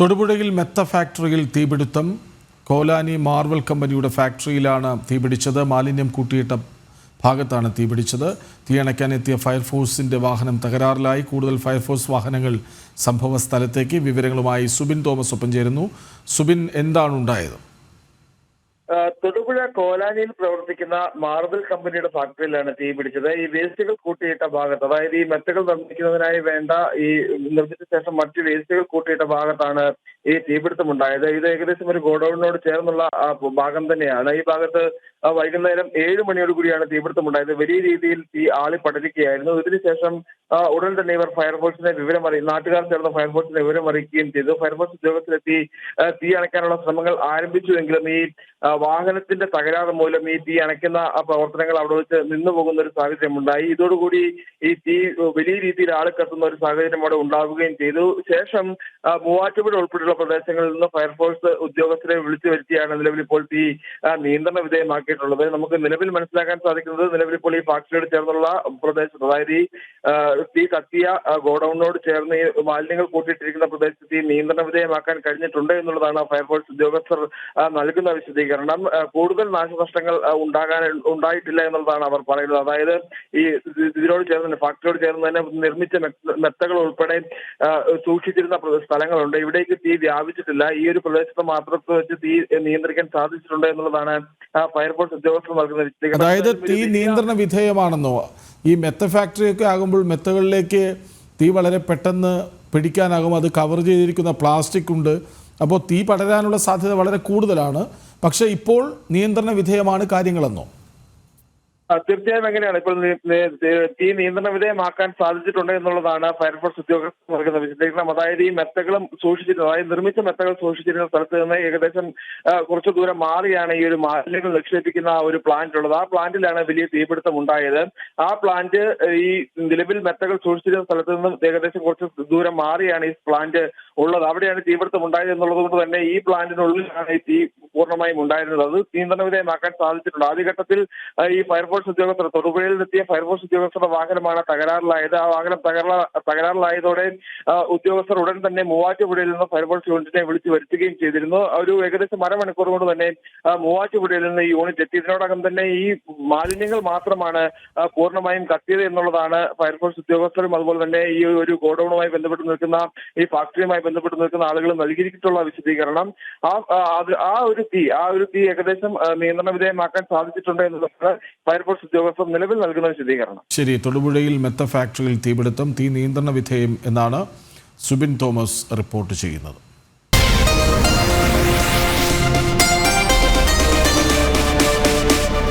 തൊടുപുഴയിൽ മെത്ത ഫാക്ടറിയിൽ തീപിടുത്തം. കോലാനി മാർവൽ കമ്പനിയുടെ ഫാക്ടറിയിലാണ് തീപിടിച്ചത്. മാലിന്യം കൂട്ടിയിട്ട ഭാഗത്താണ് തീപിടിച്ചത്. തീയണയ്ക്കാനെത്തിയ ഫയർഫോഴ്സിന്റെ വാഹനം തകരാറിലായി. കൂടുതൽ ഫയർഫോഴ്സ് വാഹനങ്ങൾ സംഭവ സ്ഥലത്തേക്ക്. വിവരങ്ങളുമായി സുബിൻ തോമസ് ഒപ്പം ചേരുന്നു. സുബിൻ എന്താണ് ഉണ്ടായത്? തൊടുപുഴ കോലാനിയിൽ പ്രവർത്തിക്കുന്ന മാർബിൾ കമ്പനിയുടെ ഫാക്ടറിയിലാണ് തീ പിടിച്ചത്. ഈ വേസ്റ്റുകൾ കൂട്ടിയിട്ട ഭാഗത്ത് അതായത് ഈ മെത്തകൾ നിർമ്മിക്കുന്നതിനായി വേണ്ട ഈ നിർമ്മിച്ച ശേഷം മറ്റ് വേസ്റ്റുകൾ കൂട്ടിയിട്ട ഭാഗത്താണ് ഈ തീപിടുത്തം ഉണ്ടായത് ഇത് ഏകദേശം ഒരു ഗോഡൌണിനോട് ചേർന്നുള്ള ഭാഗം തന്നെയാണ്. ഈ ഭാഗത്ത് വൈകുന്നേരം ഏഴ് മണിയോട് കൂടിയാണ് തീപിടുത്തം ഉണ്ടായത് വലിയ രീതിയിൽ തീ ആളി പടരുകയായിരുന്നു. ഇതിനുശേഷം ഉടൻ തന്നെ ഇവർ ഫയർഫോഴ്സിനെ വിവരം അറിയി നാട്ടുകാർ ചേർന്ന് ഫയർഫോഴ്സിനെ വിവരം അറിയിക്കുകയും ചെയ്തു. ഫയർഫോഴ്സ് ഉദ്യോഗസ്ഥരെത്തി തീ അണയ്ക്കാനുള്ള ശ്രമങ്ങൾ ആരംഭിച്ചുവെങ്കിലും ഈ വാഹനത്തിന്റെ തകരാറ് മൂലം ഈ തീ അണയ്ക്കുന്ന പ്രവർത്തനങ്ങൾ അവിടെ വെച്ച് നിന്നു പോകുന്ന ഒരു സാഹചര്യം ഉണ്ടായി ഇതോടുകൂടി ഈ തീ വലിയ രീതിയിൽ ആൾ കത്തുന്ന ഒരു സാഹചര്യം അവിടെ ഉണ്ടാവുകയും ചെയ്തു. ശേഷം മൂവാറ്റുപുഴ ഉൾപ്പെടെയുള്ള പ്രദേശങ്ങളിൽ നിന്ന് ഫയർഫോഴ്സ് ഉദ്യോഗസ്ഥരെ വിളിച്ചു വരുത്തിയാണ് നിലവിൽ ഇപ്പോൾ തീ നിയന്ത്രണ വിധേയമാക്കിയിട്ടുള്ളത്. നമുക്ക് നിലവിൽ മനസ്സിലാക്കാൻ സാധിക്കുന്നത് നിലവിൽ ഇപ്പോൾ ഈ ഫാക്ടറിയോട് ചേർന്നുള്ള പ്രദേശത്ത് അതായത് ഈ തീ കത്തിയ ഗോഡൌണിനോട് ചേർന്ന് ഈ മാലിന്യങ്ങൾ കൂട്ടിയിട്ടിരിക്കുന്ന പ്രദേശത്ത് തീ നിയന്ത്രണ വിധേയമാക്കാൻ കഴിഞ്ഞിട്ടുണ്ട് എന്നുള്ളതാണ് ഫയർഫോഴ്സ് ഉദ്യോഗസ്ഥർ നൽകുന്ന വിശദീകരണം. കൂടുതൽ നാശനഷ്ടങ്ങൾ ഉണ്ടാകാൻ ഉണ്ടായിട്ടില്ല എന്നുള്ളതാണ് അവർ പറയുന്നത്. അതായത് ഈ ഇതിനോട് ചേർന്ന് ഫാക്ടറിയോട് ചേർന്ന് തന്നെ നിർമ്മിച്ച മെത്ത- മെത്തകൾ ഉൾപ്പെടെ സൂക്ഷിച്ചിരുന്ന സ്ഥലങ്ങളുണ്ട്. ഇവിടേക്ക് തീ വ്യാപിച്ചിട്ടില്ല. ഈ ഒരു പ്രദേശത്ത് മാത്രത്തെ വെച്ച് തീ നിയന്ത്രിക്കാൻ സാധിച്ചിട്ടുണ്ട് എന്നുള്ളതാണ് ആ, ഫയർഫോഴ്സ് ഉദ്യോഗസ്ഥർ നൽകുന്ന വിശദീകരണം. അതായത് തീ നിയന്ത്രണ വിധേയമാണെന്നോ? ഈ മെത്ത ഫാക്ടറിയൊക്കെ ആകുമ്പോൾ മെത്തകളിലേക്ക് തീ വളരെ പെട്ടെന്ന് പിടിക്കാനാകും. അത് കവർ ചെയ്തിരിക്കുന്ന പ്ലാസ്റ്റിക് ഉണ്ട്. അപ്പോൾ തീ പടരാനുള്ള സാധ്യത വളരെ കൂടുതലാണ്. പക്ഷേ ഇപ്പോൾ നിയന്ത്രണ വിധേയമാണ് കാര്യങ്ങളെന്നോ? തീർച്ചയായും എങ്ങനെയാണ്? ഇപ്പോൾ തീ നിയന്ത്രണ വിധേയമാക്കാൻ സാധിച്ചിട്ടുണ്ട് എന്നുള്ളതാണ് ഫയർഫോഴ്സ് ഉദ്യോഗസ്ഥർ നൽകുന്ന വിശദീകരണം. അതായത് ഈ മെത്തകളും സൂക്ഷിച്ചിരുന്ന അതായത് നിർമ്മിച്ച മെത്തകൾ സൂക്ഷിച്ചിരുന്ന സ്ഥലത്ത് നിന്ന് ഏകദേശം കുറച്ചു ദൂരം മാറിയാണ് ഈ ഒരു മാലിന്യങ്ങൾ നിക്ഷേപിക്കുന്ന ഒരു പ്ലാന്റ് ഉള്ളത്. ആ പ്ലാന്റിലാണ് വലിയ തീപിടുത്തം ഉണ്ടായത്. ആ പ്ലാന്റ് ഈ നിലവിൽ മെത്തകൾ സൂക്ഷിച്ചിരുന്ന സ്ഥലത്ത് നിന്നും ഏകദേശം കുറച്ച് ദൂരം മാറിയാണ് ഈ പ്ലാന്റ് ഉള്ളത് അവിടെയാണ് തീപിടുത്തം ഉണ്ടായത് എന്നുള്ളത് കൊണ്ട് തന്നെ ഈ പ്ലാന്റിനുള്ളിലാണ് ഈ തീ പൂർണമായും ഉണ്ടായിരുന്നത്. അത് നിയന്ത്രണ വിധേയമാക്കാൻ സാധിച്ചിട്ടുണ്ട്. ആദ്യഘട്ടത്തിൽ ഈ ഫയർഫോഴ്സ് ഉദ്യോഗസ്ഥർ തൊടുപുഴയിൽ നിന്നെത്തിയ ഫയർഫോഴ്സ് ഉദ്യോഗസ്ഥരുടെ വാഹനമാണ് തകരാറിലായത്. ആ വാഹനം തകരാ തകരാറിലായതോടെ ഉദ്യോഗസ്ഥർ ഉടൻ തന്നെ മൂവാറ്റുപുഴയിൽ നിന്ന് ഫയർഫോഴ്സ് യൂണിറ്റിനെ വിളിച്ചു വരുത്തുകയും ചെയ്തിരുന്നു. ഒരു ഏകദേശം അരമണിക്കൂർ കൊണ്ട് തന്നെ മൂവാറ്റുപുഴയിൽ നിന്ന് ഈ യൂണിറ്റ് എത്തി. ഇതിനോടകം തന്നെ ഈ മാലിന്യങ്ങൾ മാത്രമാണ് പൂർണമായും കത്തിയത് എന്നുള്ളതാണ് ഫയർഫോഴ്സ് ഉദ്യോഗസ്ഥരും അതുപോലെ തന്നെ ഈ ഒരു ഗോഡൌണുമായി ബന്ധപ്പെട്ട് നിൽക്കുന്ന ഈ ഫാക്ടറിയുമായി ബന്ധപ്പെട്ട് നിൽക്കുന്ന ആളുകൾ നൽകിയിട്ടുള്ള വിശദീകരണം. ആ ആ, ഒരു തീ ആ ഒരു തീ ഏകദേശം നിയന്ത്രണ വിധേയമാക്കാൻ സാധിച്ചിട്ടുണ്ട് എന്നുള്ളതാണ് ഫയർഫോഴ്സ് ഉദ്യോഗസ്ഥർ നിലവിൽ നൽകുന്ന വിശദീകരണം. ശരി തൊടുപുഴയിൽ മെത്ത ഫാക്ടറിയിൽ തീപിടുത്തം തീ നിയന്ത്രണ വിധേയം എന്നാണ് സുബിൻ തോമസ് റിപ്പോർട്ട് ചെയ്യുന്നത്.